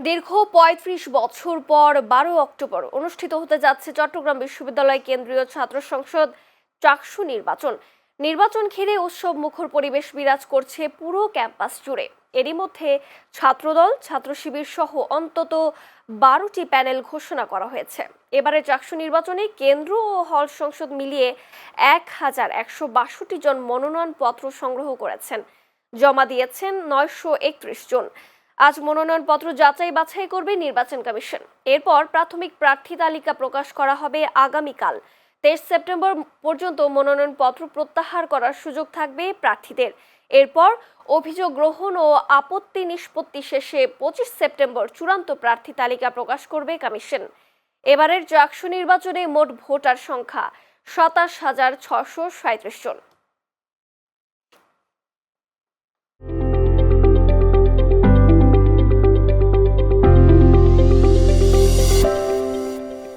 দীর্ঘ পঁয়ত্রিশ বছর পর বারো অক্টোবর অনুষ্ঠিত হতে যাচ্ছে চট্টগ্রাম বিশ্ববিদ্যালয় কেন্দ্রীয় ছাত্র সংসদ চাকসু নির্বাচন। নির্বাচন ঘিরে উৎসব মুখর পরিবেশ বিরাজ করছে পুরো ক্যাম্পাস জুড়ে। এরই মধ্যে ছাত্রদল, ছাত্র শিবির সহ অন্তত বারোটি প্যানেল ঘোষণা করা হয়েছে। এবারে চাকসু নির্বাচনে কেন্দ্র ও হল সংসদ মিলিয়ে এক হাজার একশো বাষট্টি জন মনোনয়নপত্র সংগ্রহ করেছেন। জমা দিয়েছেন নয়শো একত্রিশ জন। আজ মনোনয়নপত্র যাচাই বাছাই করবে নির্বাচন কমিশন। এরপর প্রাথমিক প্রার্থী তালিকা প্রকাশ করা হবে আগামীকাল। তেইশ সেপ্টেম্বর পর্যন্ত মনোনয়নপত্র প্রত্যাহার করার সুযোগ থাকবে প্রার্থীদের। এরপর অভিযোগ গ্রহণ ও আপত্তি নিষ্পত্তি শেষে পঁচিশ সেপ্টেম্বর চূড়ান্ত প্রার্থী তালিকা প্রকাশ করবে কমিশন। এবারের জাকসু নির্বাচনে মোট ভোটার সংখ্যা সাতাশ হাজার ছশো সাঁত্রিশ জন।